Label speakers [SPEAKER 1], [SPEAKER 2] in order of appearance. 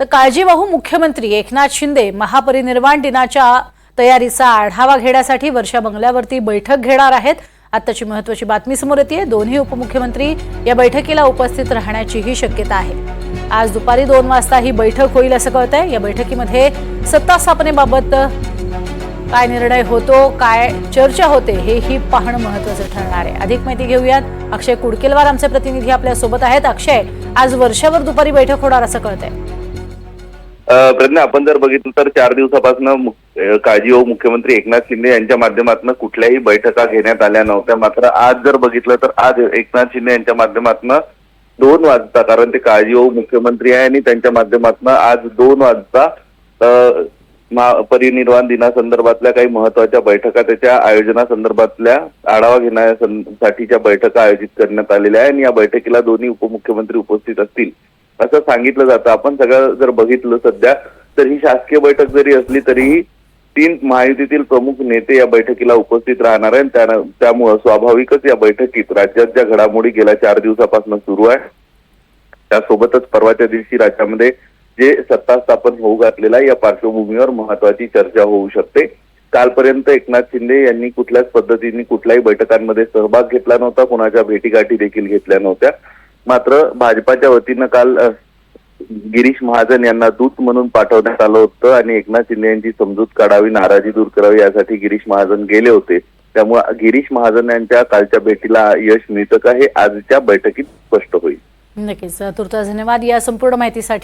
[SPEAKER 1] तर काळजीवाहू मुख्यमंत्री एकनाथ शिंदे महापरिनिर्वाण दिनाच्या तयारीचा आढावा घेण्यासाठी वर्षा बंगल्यावरती बैठक घेणार आहेत. आत्ताची महत्वाची बातमी समोर येते दोन्ही उपमुख्यमंत्री या बैठकीला उपस्थित राहण्याचीही शक्यता आहे. आज दुपारी दोन वाजता ही बैठक होईल असं कळतंय. या बैठकीमध्ये सत्ता स्थापनेबाबत काय निर्णय होतो काय चर्चा होते हेही पाहणं महत्वाचं ठरणार आहे. अधिक माहिती घेऊयात. अक्षय कुडकेलवार आमचे प्रतिनिधी आपल्यासोबत आहेत. अक्षय आज वर्षावर दुपारी बैठक होणार असं कळत
[SPEAKER 2] आहे प्रज्ञा आपण जर बघितलं तर चार दिवसापासून काळजी हो मुख्यमंत्री एकनाथ शिंदे यांच्या माध्यमातून कुठल्याही बैठका घेण्यात आल्या नव्हत्या. मात्र आज जर बघितलं तर आज एकनाथ शिंदे यांच्या माध्यमातून दोन वाजता कारण ते काळजी हो मुख्यमंत्री आहे आणि त्यांच्या माध्यमातून आज दोन वाजता परिनिर्वाण दिनासंदर्भातल्या काही महत्त्वाच्या बैठका त्याच्या आयोजनासंदर्भातल्या आढावा घेण्यासाठीच्या बैठका आयोजित करण्यात आलेल्या आहे आणि या बैठकीला दोन्ही उपमुख्यमंत्री उपस्थित असतील. असं सांगितलं जातं. आपण सगळं जर बघितलं सध्या तर ही शासकीय बैठक जरी असली तरीही तीन महायुतीतील प्रमुख नेते या बैठकीला उपस्थित राहणार आहेत. त्यामुळं स्वाभाविकच या बैठकीत राज्यात ज्या घडामोडी गेल्या चार दिवसापासून सुरू आहे त्यासोबतच परवाच्या दिवशी राज्यामध्ये जे सत्ता स्थापन होऊ घातलेला आहे या पार्श्वभूमीवर महत्वाची चर्चा होऊ शकते. कालपर्यंत एकनाथ शिंदे यांनी कुठल्याच पद्धतीने कुठल्याही बैठकांमध्ये सहभाग घेतला नव्हता कुणाच्या भेटीगाठी देखील घेतल्या नव्हत्या. मात्र भाजपाच्या वतीनं काल गिरीश महाजन यांना दूत म्हणून पाठवण्यात आलं होतं आणि एकनाथ शिंदे यांची समजूत काढावी नाराजी दूर करावी यासाठी गिरीश महाजन गेले होते. त्यामुळे गिरीश महाजन यांच्या कालच्या भेटीला यश मिळतं का हे आजच्या बैठकीत स्पष्ट होईल.
[SPEAKER 1] नक्कीच. तुर्तास धन्यवाद या संपूर्ण माहितीसाठी.